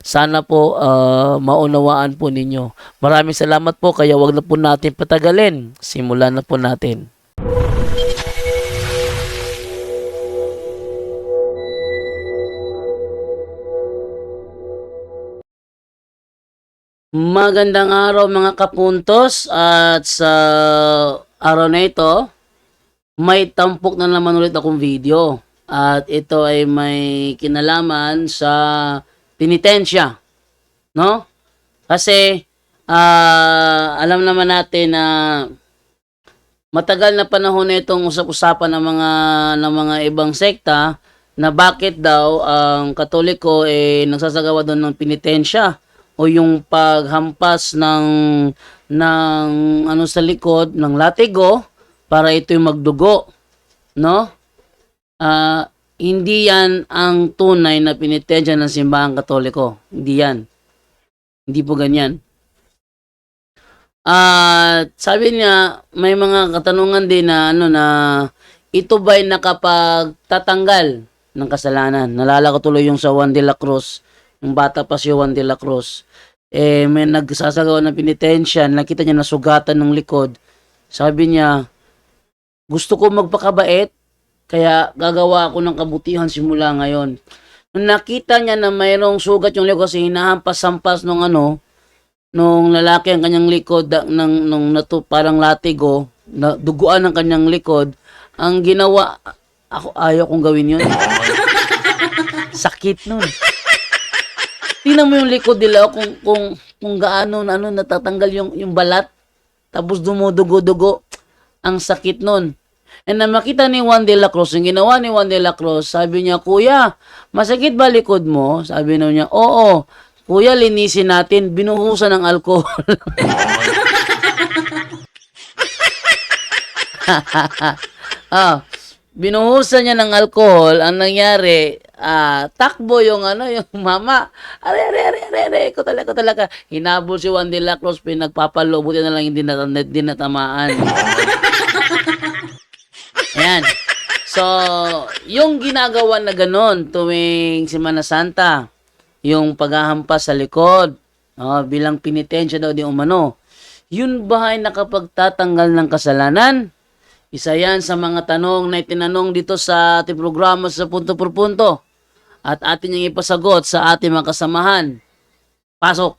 Sana po ah, maunawaan po ninyo. Maraming salamat po kaya wag na po natin patagalin. Simulan na po natin. Magandang araw mga kapuntos at sa araw na ito may tampok na naman ulit akong video at ito ay may kinalaman sa penitensya no? Kasi ah, alam naman natin na matagal na panahon na itong usap-usapan ng mga ng mga ibang sekta na bakit daw ang katoliko eh nagsasagawa doon ng penitensya o yung paghampas ng ng ano sa likod ng latigo para ito'y magdugo no? Ah, hindi yan ang tunay na penitensya ng simbahang katoliko. Hindi yan. Hindi po ganyan. At sabi niya may mga katanungan din na ano na ito ba'y nakapagtatanggal ng kasalanan? Nalala tuloy yung sa Juan de la Cruz yung bata pa si Juan de la Cruz, eh, may nagsasagawa ng penitensya, nakita niya nasugatan ng likod. Sabi niya, gusto ko magpakabait, kaya gagawa ako ng kabutihan simula ngayon. Nung nakita niya na mayroong sugat yung likod kasi hinahampas-hampas nung ano, nung lalaki ang kanyang likod, ng, nung natu, parang latigo, na duguan ang kanyang likod, ang ginawa, ako ayaw kong gawin yun. Sakit nun. Tingnan mo yung likod nila kung kung kung gaano na ano natatanggal yung yung balat tapos dumudugo-dugo. Ang sakit nun. And na makita ni Juan de la Cruz, yung ginawa ni Juan de la Cruz, sabi niya, Kuya, masakit ba likod mo? Sabi na niya, Oo. Kuya, linisin natin. Binuhusan ng alcohol. ah, binuhusan niya ng alcohol. Ang nangyari, ah, takbo yung ano, yung mama. Are, are, are, are, are. Ko talaga, ko talaga. Hinabol si Juan de la Cruz, pinagpapalo. Buti na lang hindi, nat hindi natamaan. Ayan. So, yung ginagawa na ganon tuwing Semana Santa, yung paghahampas sa likod, ah, bilang pinitensya daw di umano, yun ba ay nakapagtatanggal ng kasalanan? Isa yan sa mga tanong na itinanong dito sa ating programa sa punto por punto at atin yung ipasagot sa ating mga kasamahan. Pasok.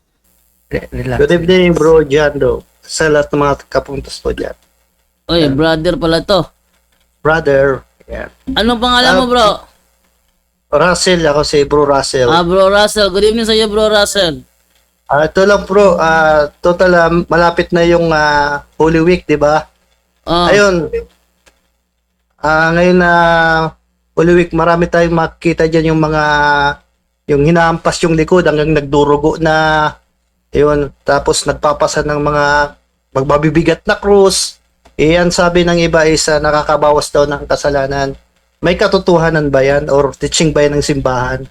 Relax. Good evening, bro, Jando. Sa lahat ng mga kapuntos po dyan. Oy, brother pala to. Brother, yeah. Anong pangalan mo, bro? Russell, ako si bro Russell. Ah, bro Russell. Good evening sa iyo, bro Russell. Ah, ito lang, bro. ah total, ah, malapit na yung ah, Holy Week, di ba? Ah, Ayun. Ah, ngayon na Holy Week, marami tayong makikita dyan yung mga yung hinahampas yung likod hanggang nagdurugo na yun, tapos nagpapasa ng mga magbabibigat na krus. Iyan sabi ng iba is ah, nakakabawas daw ng kasalanan. May katotohanan ba yan or teaching ba yan ng simbahan?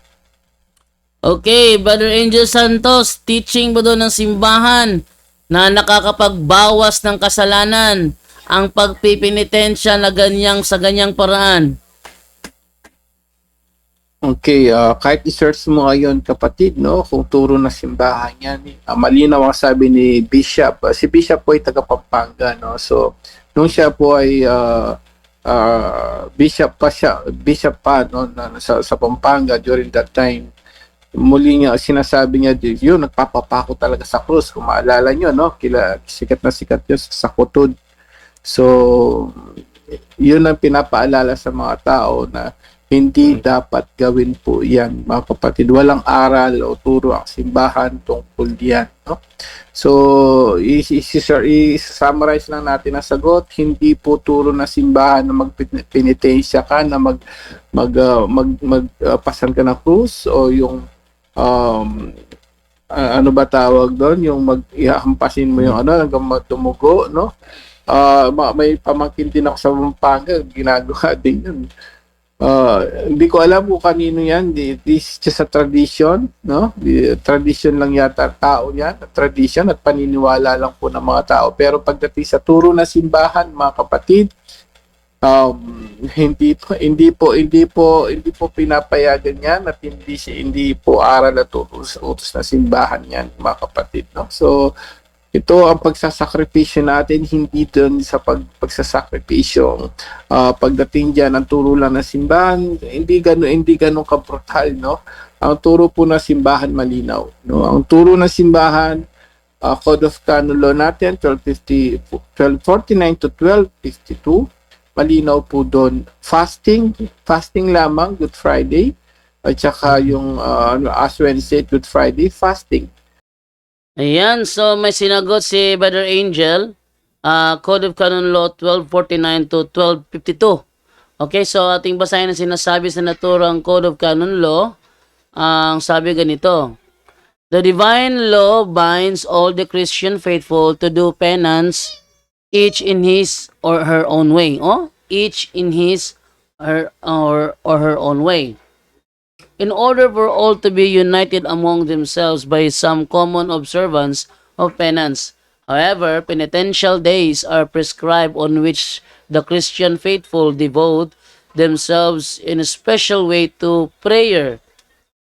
Okay, Brother Angel Santos, teaching ba doon ng simbahan na nakakapagbawas ng kasalanan ang pagpipinitensya na ganyang sa ganyang paraan? Okay, ah, kahit i-search mo ngayon kapatid, no, kung turo na simbahan yan, uh, malinaw ang sabi ni Bishop. Ah, si Bishop po ay taga Pampanga, no. So, nung siya po ay ah, ah, bishop pa siya, bishop pa no na, sa, sa Pampanga during that time. Muli nga sinasabi niya, yun nagpapapako talaga sa krus. Kung maalala niyo, no, kila sikat na sikat yun sa Sakutod. So, yun ang pinapaalala sa mga tao na Hindi dapat gawin po yan, mga kapatid. Walang aral o turo ang simbahan tungkol diyan. No? So, i-summarize lang natin ang sagot. Hindi po turo na simbahan na magpenitensya ka, na mag, mag, ah, mag, mag pasan ka ng krus o yung um, ah, ano ba tawag doon? Yung mag ihahampasin mo yung ano hanggang matumugo, no? Ma- may pamangkin din ako sa Pampanga, ginagawa din yun. Ah, hindi ko alam kung kanino yan. This is just a tradition, no? Di- Tradition lang yata tao yan. Tradition at paniniwala lang po ng mga tao. Pero pagdating sa turo na simbahan, mga kapatid, um, hindi po hindi po hindi po hindi po pinapayagan yan at hindi hindi po aral at utos, utos na simbahan yan mga kapatid no so ito ang pagsasakripisyo natin hindi doon sa pag, pagsasakripisyo Ah, pagdating diyan ang turo lang ng simbahan hindi gano hindi gano kabrutal no? Ang turo po ng simbahan malinaw no? Ang turo ng simbahan ah, Code of Canon Law natin 1250 1249 to 1252 malinaw po doon fasting fasting lamang Good Friday at saka yung uh, ano, Ash Wednesday Good Friday fasting Ayan, so may sinagot si Brother Angel, ah, Code of Canon Law 1249 to 1252. Okay, so ating basahin ang sinasabi sa naturang Code of Canon Law. Ang sabi ganito, The divine law binds all the Christian faithful to do penance, each in his or her own way. Oh, each in his her or or her own way in order for all to be united among themselves by some common observance of penance. However, penitential days are prescribed on which the Christian faithful devote themselves in a special way to prayer,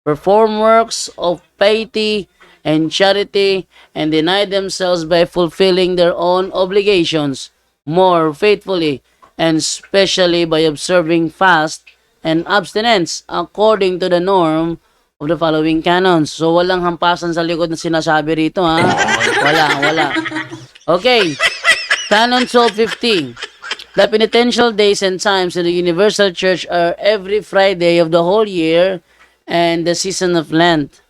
perform works of piety and charity, and deny themselves by fulfilling their own obligations more faithfully, and specially by observing fast and abstinence according to the norm of the following canons. So, walang hampasan sa likod na sinasabi rito, ha? Wala, wala. Okay. Canon 1250. The penitential days and times in the Universal Church are every Friday of the whole year and the season of Lent.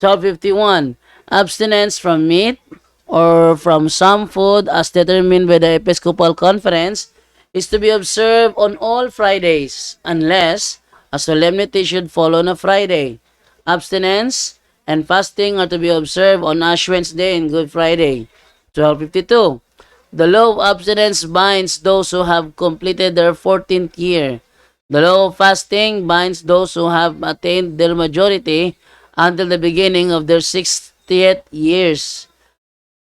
1251. Abstinence from meat or from some food as determined by the Episcopal Conference is to be observed on all Fridays unless a solemnity should fall on a Friday. Abstinence and fasting are to be observed on Ash Wednesday and Good Friday. 1252. The law of abstinence binds those who have completed their 14th year. The law of fasting binds those who have attained their majority until the beginning of their 60th years.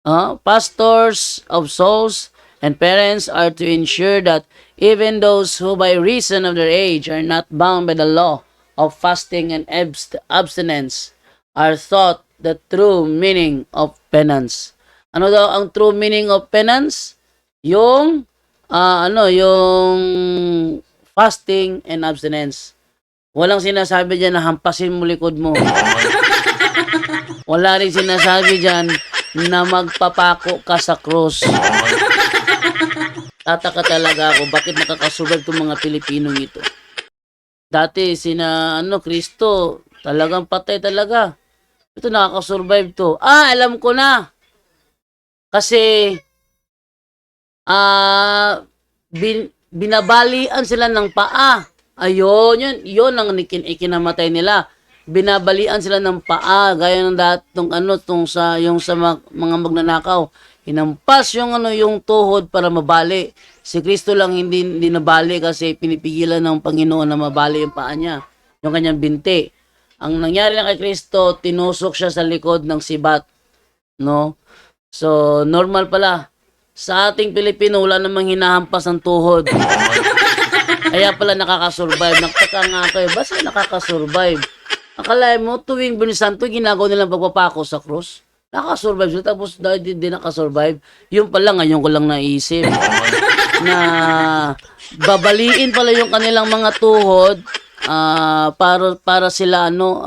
Uh, pastors of souls and parents are to ensure that even those who by reason of their age are not bound by the law of fasting and abst- abstinence are taught the true meaning of penance. Ano daw ang true meaning of penance? Yung ah, ano, yung fasting and abstinence. Walang sinasabi diyan na hampasin mo likod mo. Wala rin sinasabi diyan na magpapako ka sa krus. Tataka talaga ako bakit nakakasurvive itong mga Pilipinong ito. Dati sina ano Kristo, talagang patay talaga. Ito nakakasurvive to. Ah, alam ko na. Kasi ah bin, binabalian sila ng paa. Ayun, yun, yun ang ikin, ikinamatay nila. Binabalian sila ng paa, gaya ng datong ano, tong sa, yung sa mga, mga magnanakaw. Hinampas yung ano, yung tuhod para mabali. Si Kristo lang hindi, hindi nabali kasi pinipigilan ng Panginoon na mabali yung paa niya. Yung kanyang binti. Ang nangyari lang kay Kristo, tinusok siya sa likod ng sibat. No? So, normal pala. Sa ating Pilipino, wala namang hinahampas ng tuhod. Kaya pala nakakasurvive. Nagtaka nga kayo, basta nakakasurvive? Akala mo, tuwing Bunisanto, ginagawa nilang pagpapako sa cross. Nakasurvive sila, tapos dahil di, di nakasurvive. Yung pala, ngayon ko lang naisip. na babaliin pala yung kanilang mga tuhod ah, para, para sila, ano,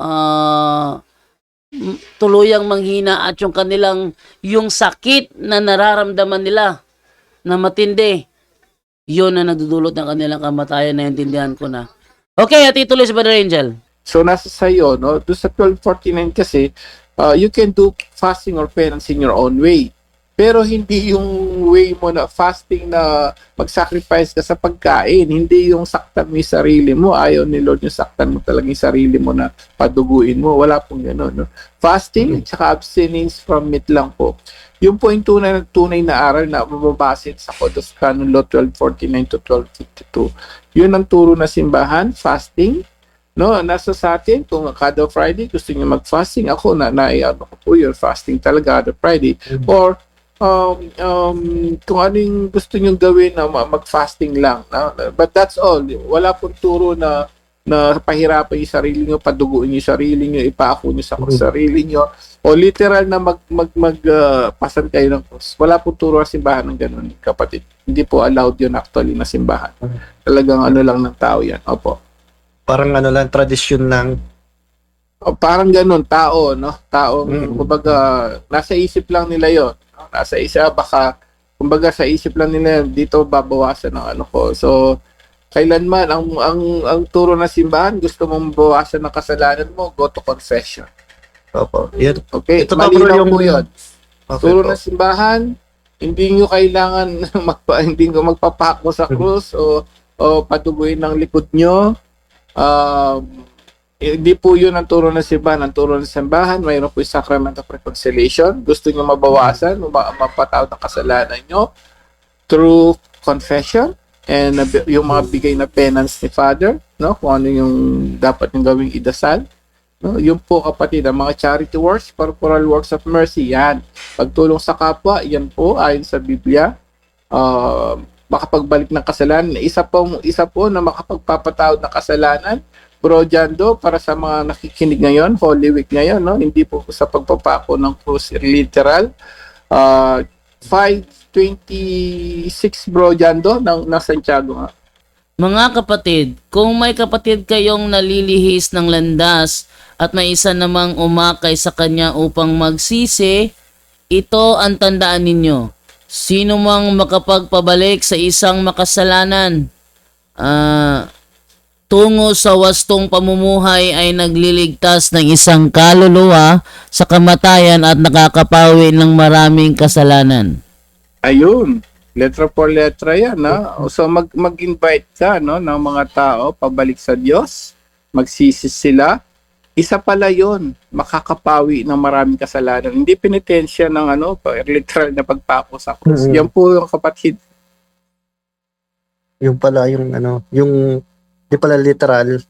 m- tuluyang manghina at yung kanilang, yung sakit na nararamdaman nila na matindi, yun na nagdudulot ng kanilang kamatayan, naintindihan ko na. Okay, at ituloy si Brother Angel. So nasa sayo, no? Doon sa 1249 kasi, uh, you can do fasting or penance in your own way. Pero hindi yung way mo na fasting na mag-sacrifice ka sa pagkain. Hindi yung saktan mo yung sarili mo. Ayaw ni Lord yung saktan mo talaga yung sarili mo na paduguin mo. Wala pong gano'n. No? Fasting at saka abstinence from meat lang po. Yung po yung tunay, tunay na aral na mababasin sa Codes Canon Law 1249 to 1252. Yun ang turo na simbahan, fasting, No, nasa sa atin kung kada Friday gusto niyo mag-fasting, ako na naiano ko po yun, fasting talaga kada Friday. Or um, um, kung ano yung gusto niyo gawin na ma- mag-fasting lang. No? But that's all. Wala pong turo na na pahirapan yung sarili niyo, paduguin yung sarili niyo, ipaako niyo sa Mhm. sarili niyo, o literal na mag mag mag ah, pasan kayo ng cross. Wala pong turo ang simbahan ng ganun, kapatid. Hindi po allowed yun actually na simbahan. Talagang ano lang ng tao yan. Opo. Parang ano lang, tradisyon lang. O, parang ganun, tao, no? Tao, Mm. kumbaga, nasa isip lang nila yon Nasa isip, ah, baka, kumbaga sa isip lang nila, yun, dito babawasan ng ano ko. So, kailanman, ang, ang, ang turo ng simbahan, gusto mong bawasan ng kasalanan mo, go to confession. Opo. Yan. Okay, Ito malinaw yung- po yun. Okay Turo po. ng simbahan, hindi nyo kailangan magpa, hindi nyo magpapako sa krus o, o patuguin ng likod nyo. Um, hindi po yun ang turo ng simbahan. Ang turo ng simbahan, mayroon po yung sacrament of reconciliation. Gusto nyo mabawasan, ma- mapatawad ng kasalanan nyo through confession and uh, yung mga bigay na penance ni Father, no? Kung ano yung dapat yung gawing idasal. No? Yung po kapatid, ang mga charity works, corporal works of mercy, yan. Pagtulong sa kapwa, yan po ayon sa Biblia. Uh, makapagbalik ng kasalanan. Isa po, isa po na makapagpapatawad ng kasalanan. Bro Jando, para sa mga nakikinig ngayon, Holy Week ngayon, no? hindi po sa pagpapako ng krus literal. Uh, 526 Bro Jando ng, ng Santiago. Ha? Mga kapatid, kung may kapatid kayong nalilihis ng landas at may isa namang umakay sa kanya upang magsisi, ito ang tandaan ninyo. Sino mang makapagpabalik sa isang makasalanan, ah, tungo sa wastong pamumuhay ay nagliligtas ng isang kaluluwa sa kamatayan at nakakapawi ng maraming kasalanan. Ayun, letra por letra yan. Na? So mag, mag-invite ka no, ng mga tao pabalik sa Diyos, magsisi sila. Isa pala yon makakapawi ng maraming kasalanan. Hindi penitensya ng ano, literal na pagpako sa krus. Mhm. Yan po yung kapatid. Yung pala, yung ano, yung, di pala literal.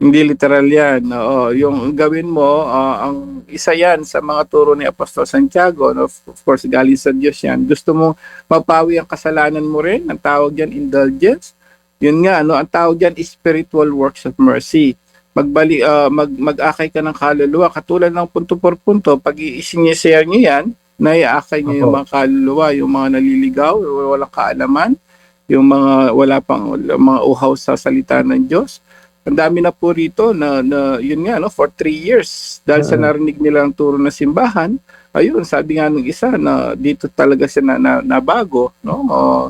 Hindi literal yan. Oo, yung gawin mo, ah, ang isa yan sa mga turo ni Apostol Santiago. No? Of course, galing sa Diyos yan. Gusto mo mapawi ang kasalanan mo rin. Ang tawag dyan, indulgence. Yun nga, ano, ang tawag dyan, is spiritual works of mercy. Magbali, ah, mag, mag-akay ka ng kaluluwa. Katulad ng punto por punto, pag i-share nyo yan, naiakay nyo yung Opo. mga kaluluwa, yung mga naliligaw, walang kaalaman, yung mga wala pang mga uhaw sa salita ng Diyos ang dami na po rito na, na yun nga no for three years dahil sa Oo. narinig nila ang turo ng simbahan ayun sabi nga ng isa na dito talaga siya na, na, nabago no uh,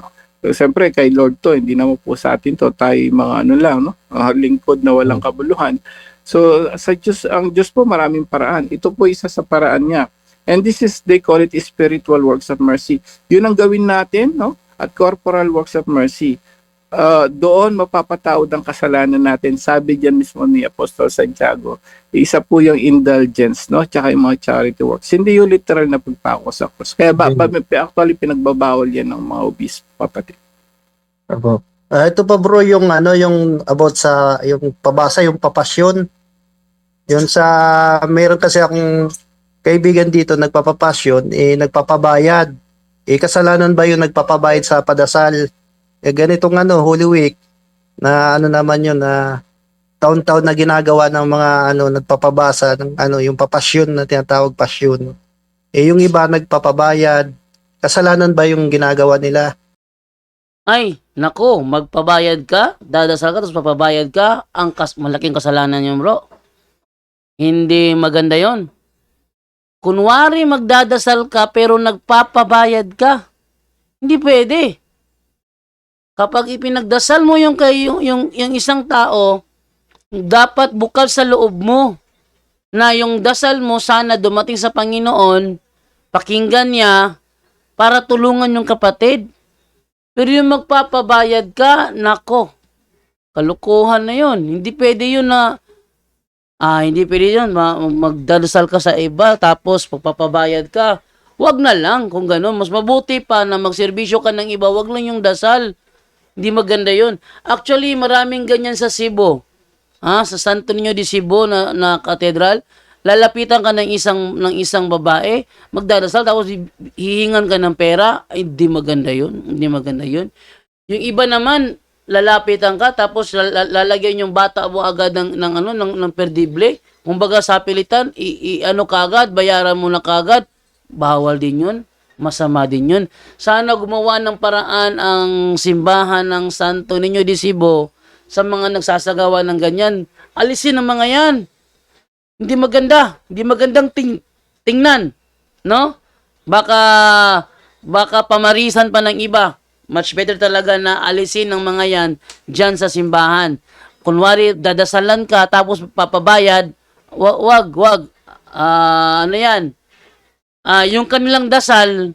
siyempre kay Lord to hindi naman po sa atin to. Tayo mga ano lang no? Ah, lingkod na walang kabuluhan. So sa Diyos ang Diyos po maraming paraan. Ito po isa sa paraan niya. And this is they call it spiritual works of mercy. Yun ang gawin natin no? At corporal works of mercy uh, doon mapapatawad ang kasalanan natin. Sabi diyan mismo ni Apostol Santiago. Isa po yung indulgence, no? Tsaka yung mga charity works. Hindi yung literal na pagpako sa cross. Kaya ba, ba actually pinagbabawal yan ng mga obispo, kapatid. Opo. Ah, ito pa bro, yung ano, yung about sa, yung pabasa, yung papasyon. Yun sa, meron kasi akong kaibigan dito, nagpapapasyon, eh, nagpapabayad. Eh, kasalanan ba yung nagpapabayad sa padasal? Eh, ganitong ano, Holy Week, na ano naman yun, na taon-taon na ginagawa ng mga ano, nagpapabasa ng ano, yung papasyon na tinatawag pasyon. Eh, yung iba nagpapabayad, kasalanan ba yung ginagawa nila? Ay, nako, magpabayad ka, dadasal ka, tapos papabayad ka, ang kas malaking kasalanan yun, bro. Hindi maganda yon. Kunwari magdadasal ka, pero nagpapabayad ka. Hindi pwede. Kapag ipinagdasal mo yung, kay, yung, yung, isang tao, dapat bukal sa loob mo na yung dasal mo sana dumating sa Panginoon, pakinggan niya para tulungan yung kapatid. Pero yung magpapabayad ka, nako, kalukuhan na yun. Hindi pwede yun na, ah, hindi pwede yun, ma- magdadasal ka sa iba, tapos pagpapabayad ka. Wag na lang kung gano'n. Mas mabuti pa na magserbisyo ka ng iba, wag lang yung dasal. Hindi maganda yun. Actually, maraming ganyan sa Cebu. Ha? Sa Santo Niño de Cebu na, na katedral, lalapitan ka ng isang ng isang babae, magdadasal tapos hi- hihingan ka ng pera, hindi maganda 'yun. Hindi maganda 'yun. Yung iba naman lalapitan ka tapos lal- lal- lalagyan yung bata mo agad ng, ng ano ng, ng perdible. Kumbaga sa pilitan, i, i- ano kagad, bayaran mo na kagad. Bawal din 'yun. Masama din 'yun. Sana gumawa ng paraan ang simbahan ng Santo Niño de Cebu sa mga nagsasagawa ng ganyan. Alisin ang mga 'yan. Hindi maganda. Hindi magandang ting tingnan, no? Baka baka pamarisan pa ng iba. Much better talaga na alisin ng mga 'yan diyan sa simbahan. Kunwari dadasalan ka tapos papabayad, wag wag wag. Ah, ano 'yan? Ah, yung kanilang dasal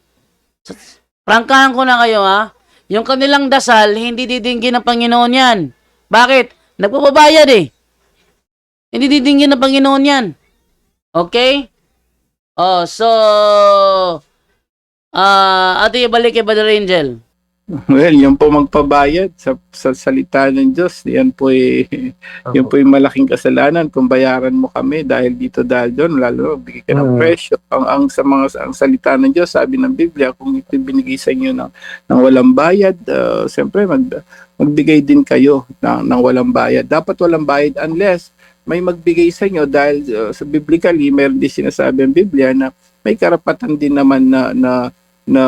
Prangkahan ko na kayo ha. Yung kanilang dasal, hindi didinggin ng Panginoon yan. Bakit? Nagpapabayad eh. Hindi didinggin ng Panginoon yan. Okay? Oh, so, ah, ate, ibalik kay Brother Angel. Well, yung po magpabayad sa, sa salita ng Diyos, yan po ay, yan po ay malaking kasalanan kung bayaran mo kami dahil dito dahil doon, lalo bigay ka ng Mm. presyo. Ang, ang sa mga ang salita ng Diyos, sabi ng Biblia, kung ito binigay sa inyo ng, ng walang bayad, uh, siyempre mag, magbigay din kayo ng, ng walang bayad. Dapat walang bayad unless may magbigay sa inyo dahil uh, sa biblically, meron din sinasabi ang Biblia na may karapatan din naman na, na na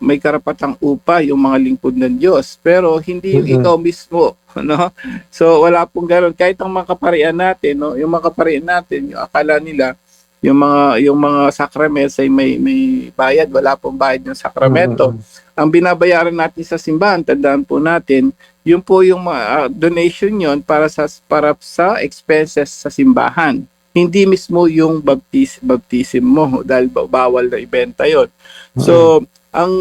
may karapatang upa yung mga lingkod ng Diyos pero hindi yung Mhm. ikaw mismo no? So wala pong ganoon kahit ang mga kaparian natin no? Yung mga kaparian natin yung akala nila yung mga yung mga sakraments ay may may bayad. Wala pong bayad yung sakramento. Ang binabayaran natin sa simbahan tandaan po natin yun po yung mga, ah, donation yon para sa para sa expenses sa simbahan hindi mismo yung baptis baptism mo dahil ba- bawal na ibenta yon So, ang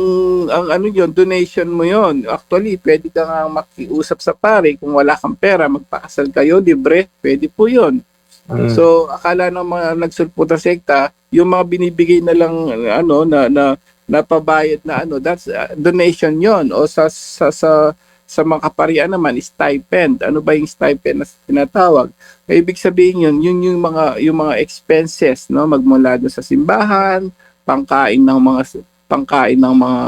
ang ano yon donation mo yon Actually, pwede ka nga makiusap sa pare kung wala kang pera, magpakasal kayo, libre, pwede po yon Mm. So, akala ng mga nagsulputa sekta, yung mga binibigay na lang ano na na napabayad na ano, that's uh, donation yon o sa sa sa sa mga kaparian naman stipend. Ano ba yung stipend na tinatawag? Kaya ibig sabihin yun, yun yung mga yung mga expenses no magmula doon sa simbahan, pangkain ng mga pangkain ng mga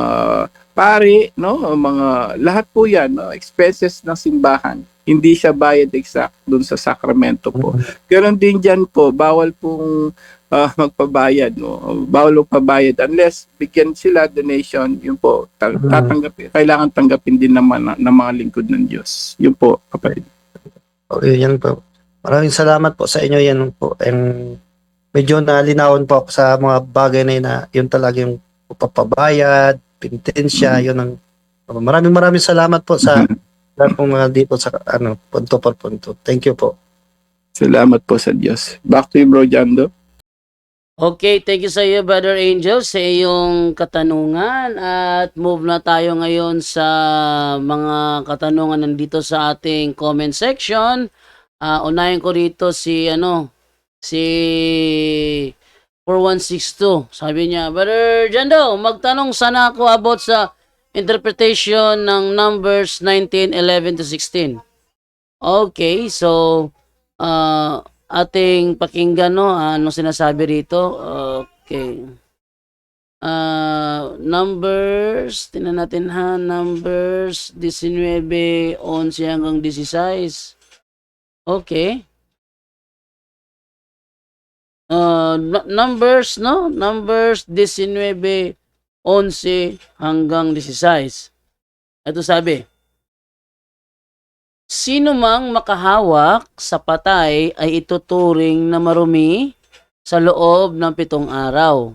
pari, no? Mga lahat po 'yan, no? expenses ng simbahan. Hindi siya bayad exact doon sa sakramento po. Ganon din diyan po, bawal pong ah, magpabayad, no? Bawal magpabayad unless bigyan sila donation, yun po. Mhm. tatanggapin, kailangan tanggapin din naman ng, ng mga lingkod ng Diyos. Yun po, kapatid. Okay, yan po. Maraming salamat po sa inyo yan po. And medyo nalinawan po ako sa mga bagay na yun na yun talaga yung papabayad, penitensya, Mhm. yun ang maraming maraming salamat po sa lahat pong mga dito sa ano, punto por punto. Thank you po. Salamat po sa Diyos. Back to you, Bro Jando. Okay, thank you sa iyo, Brother Angel, sa iyong katanungan. At move na tayo ngayon sa mga katanungan nandito sa ating comment section. Ah, unahin ko rito si, ano, si 4162. Sabi niya, Brother Jando, magtanong sana ako about sa interpretation ng Numbers 19, 11 to 16. Okay, so, ah, ating pakinggan no ano sinasabi rito? Okay. Ah, numbers tingnan natin ha numbers 19 11 hanggang 16 okay. Ah, nu- numbers no? Numbers 19 11 hanggang 16 ito sabi Sino mang makahawak sa patay ay ituturing na marumi sa loob ng pitong araw.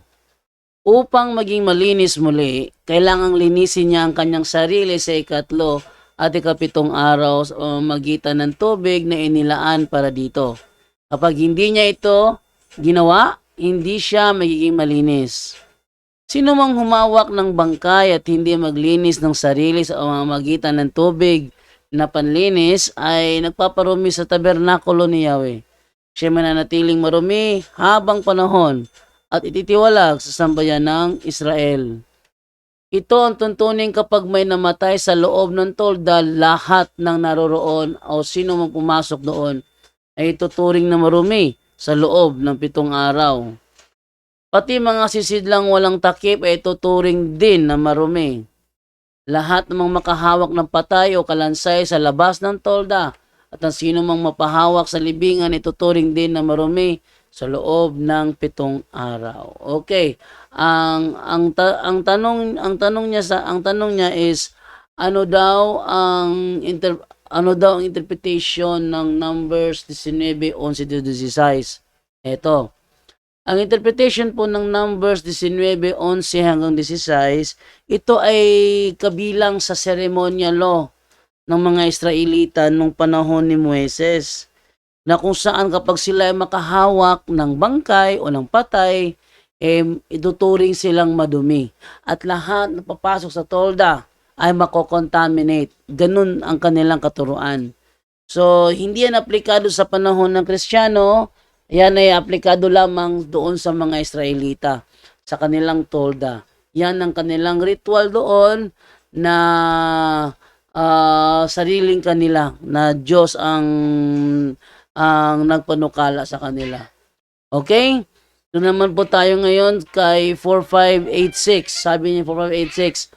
Upang maging malinis muli, kailangang linisin niya ang kanyang sarili sa ikatlo at ikapitong araw sa magitan ng tubig na inilaan para dito. Kapag hindi niya ito ginawa, hindi siya magiging malinis. Sino mang humawak ng bangkay at hindi maglinis ng sarili sa magitan ng tubig na panlinis ay nagpaparumi sa tabernakulo ni Yahweh. Siya mananatiling marumi habang panahon at ititiwalag sa sambayan ng Israel. Ito ang tuntunin kapag may namatay sa loob ng tolda, lahat ng naroroon o sino mang pumasok doon ay tuturing na marumi sa loob ng pitong araw. Pati mga sisidlang walang takip ay tuturing din na marumi. Lahat ng mga makahawak ng patay o kalansay sa labas ng tolda at ang sino mang mapahawak sa libingan ay tuturing din na marumi sa loob ng pitong araw. Okay. Ang ang ta- ang tanong ang tanong niya sa ang tanong niya is ano daw ang inter, ano daw ang interpretation ng Numbers 19, 11 16. Ito. Ang interpretation po ng Numbers 19, 11 hanggang 16, ito ay kabilang sa ceremonial law ng mga Israelita nung panahon ni Moises na kung saan kapag sila ay makahawak ng bangkay o ng patay, eh, ituturing silang madumi. At lahat na papasok sa tolda ay makokontaminate. Ganun ang kanilang katuruan. So, hindi yan aplikado sa panahon ng Kristiyano, yan ay aplikado lamang doon sa mga Israelita, sa kanilang tolda. Yan ang kanilang ritual doon na ah, sariling kanila, na Diyos ang ang nagpanukala sa kanila. Okay? Ito naman po tayo ngayon kay 4586. Sabi niya 4586.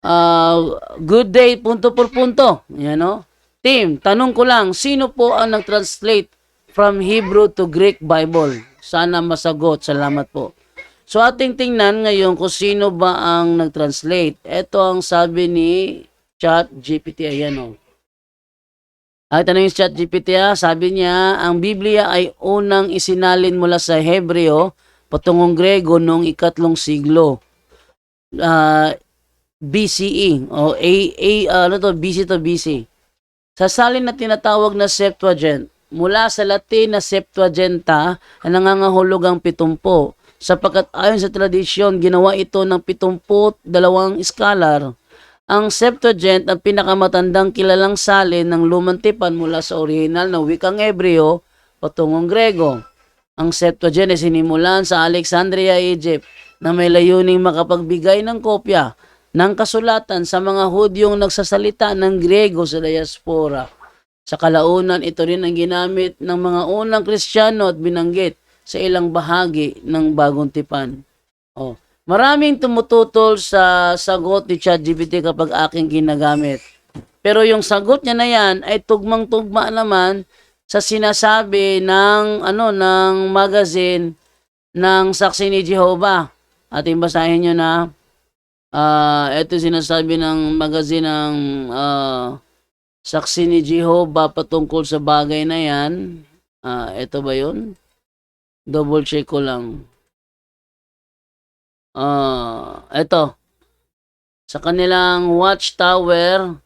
Uh, good day, punto por punto. Yan o. Team, tanong ko lang, sino po ang nag-translate from Hebrew to Greek Bible? Sana masagot. Salamat po. So ating tingnan ngayon kung sino ba ang nag-translate. Ito ang sabi ni Chat GPT. Ayan o. Ay, tanong yung chat GPT ah, sabi niya, ang Biblia ay unang isinalin mula sa Hebreo patungong Grego noong ikatlong siglo. Ah, BCE o A, A ah, ano to BC to BC. Sa salin na tinatawag na Septuagint, mula sa Latin na Septuaginta na nangangahulog ang pitumpo sapagkat ayon sa tradisyon ginawa ito ng pitumput dalawang scholar ang Septuagint ang pinakamatandang kilalang salin ng lumang tipan mula sa orihinal na wikang Hebreo patungong Grego. Ang Septuagint ay sinimulan sa Alexandria, Egypt na may layuning makapagbigay ng kopya ng kasulatan sa mga Hudyong nagsasalita ng Grego sa diaspora. Sa kalaunan, ito rin ang ginamit ng mga unang Kristiyano at binanggit sa ilang bahagi ng bagong tipan. Oh. Maraming tumututol sa sagot ni ChatGPT kapag aking ginagamit. Pero yung sagot niya na yan ay tugmang-tugma naman sa sinasabi ng ano ng magazine ng Saksi ni Jehovah. Ating basahin nyo na ah ito sinasabi ng magazine ng ah, Saksi ni Jehovah patungkol sa bagay na yan. Ah, ito ba yun? Double check ko lang. Ah, ito. Sa kanilang Watchtower,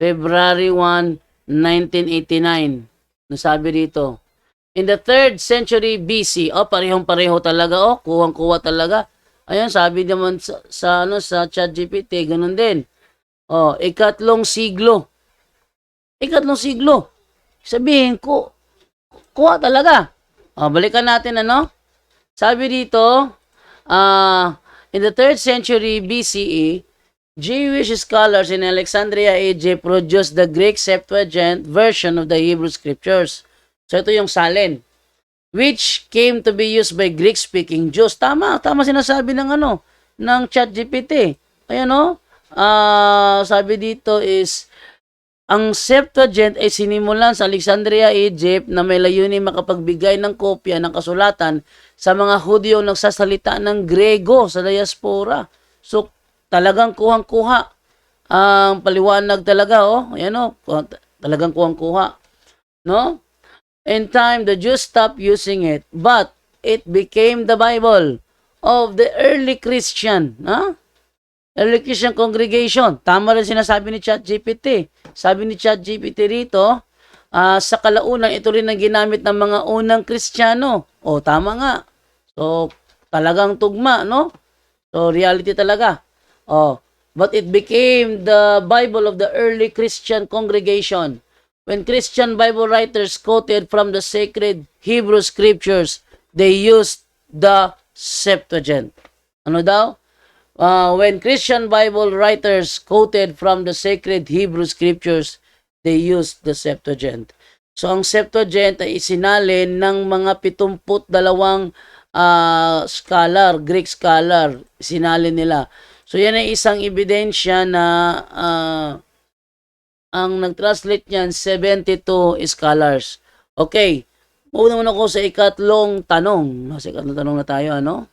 February 1, 1989. Nasabi dito. In the 3rd century BC, oh, parehong-pareho talaga, oh, kuwang-kuwa talaga. Ayun, sabi naman sa, sa ano sa ChatGPT, ganun din. Oh, ikatlong siglo. Ikatlong siglo. Sabihin ko, kuha talaga. Oh, balikan natin ano? Sabi dito, Uh, in the 3rd century BCE, Jewish scholars in Alexandria, Egypt produced the Greek Septuagint version of the Hebrew Scriptures. So ito yung salin, which came to be used by Greek-speaking Jews. Tama, tama sinasabi ng ano, ng ChatGPT. Ayan o, ah, sabi dito is, ang Septuagint ay sinimulan sa Alexandria, Egypt na may layunin makapagbigay ng kopya ng kasulatan sa mga Hudyo nagsasalita ng Grego sa diaspora. So, talagang kuhang-kuha. Ang paliwanag talaga, oh. Ayan, oh. Talagang kuhang-kuha. No? In time, the Jews stopped using it, but it became the Bible of the early Christian. Ha? Early Christian Congregation. Tama rin sinasabi ni ChatGPT. Sabi ni ChatGPT rito, ah, sa kalaunan, ito rin ang ginamit ng mga unang Kristiyano. O, tama nga. So, talagang tugma, no? So, reality talaga. Oh, but it became the Bible of the early Christian congregation. When Christian Bible writers quoted from the sacred Hebrew scriptures, they used the Septuagint. Ano daw? Uh, when Christian Bible writers quoted from the sacred Hebrew scriptures, they used the Septuagint. So ang Septuagint ay isinalin ng mga 72 ah scholar, Greek scholar, isinalin nila. So yan ay isang ebidensya na ah, ang nag-translate niyan 72 scholars. Okay. Una muna ako sa ikatlong tanong. Nasa ikatlong tanong na tayo, ano?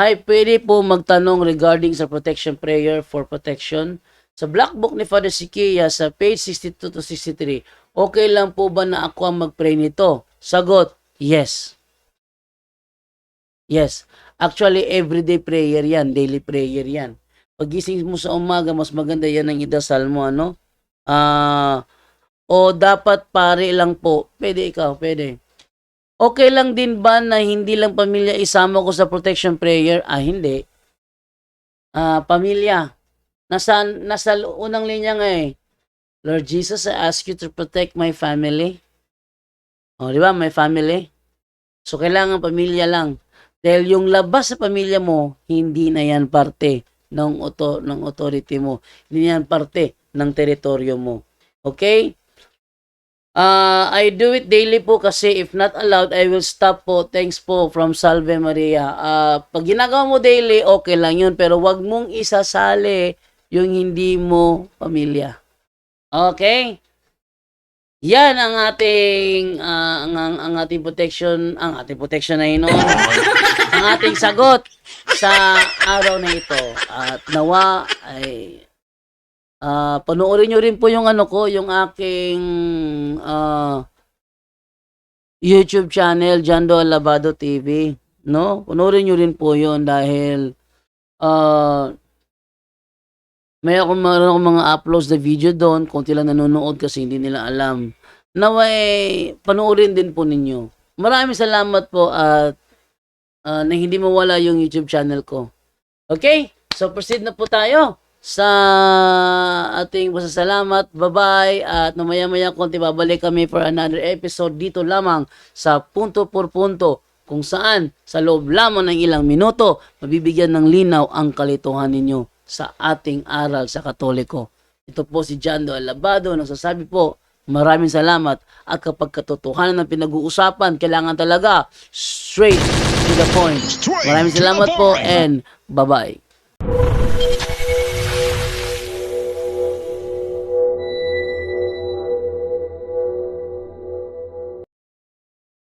Ay, pwede po magtanong regarding sa protection prayer for protection. Sa black book ni Father Sikia sa page 62 to 63, okay lang po ba na ako ang mag-pray nito? Sagot, yes. Yes. Actually, everyday prayer yan, daily prayer yan. Pagising mo sa umaga, mas maganda yan ang idasal mo, ano? Ah, o dapat pare lang po. Pwede ikaw, pwede. Okay lang din ba na hindi lang pamilya isama ko sa protection prayer? Ah, hindi. Ah, pamilya. Nasa, nasa unang linya nga eh. Lord Jesus, I ask you to protect my family. O, di ba? My family. So, kailangan pamilya lang. Dahil yung labas sa pamilya mo, hindi na yan parte ng, auto, ng authority mo. Hindi yan parte ng teritoryo mo. Okay? Ah, I do it daily po kasi if not allowed, I will stop po. Thanks po from Salve Maria. Ah, pag ginagawa mo daily, okay lang yun. Pero wag mong isasali yung hindi mo pamilya. Okay? Yan ang ating ah, ang, ang, ang ating protection, ang ating protection na noon. ang ating sagot sa araw na ito. At nawa ay Ah, panoorin nyo rin po yung ano ko, yung aking ah, YouTube channel, Jando Alabado TV. No? Panoorin nyo rin po yun dahil ah, may ako meron akong mga uploads na video doon, konti lang nanonood kasi hindi nila alam. Naway, panoorin din po ninyo. Maraming salamat po at ah, na hindi mawala yung YouTube channel ko. Okay? So proceed na po tayo sa ating pasasalamat. Bye-bye. At mamaya-maya konti babalik kami for another episode dito lamang sa Punto por Punto kung saan sa loob lamang ng ilang minuto mabibigyan ng linaw ang kalituhan ninyo sa ating aral sa Katoliko. Ito po si Jando Alabado nagsasabi po maraming salamat at kapag katotohanan ng pinag-uusapan kailangan talaga straight to the point. Maraming salamat po and bye-bye.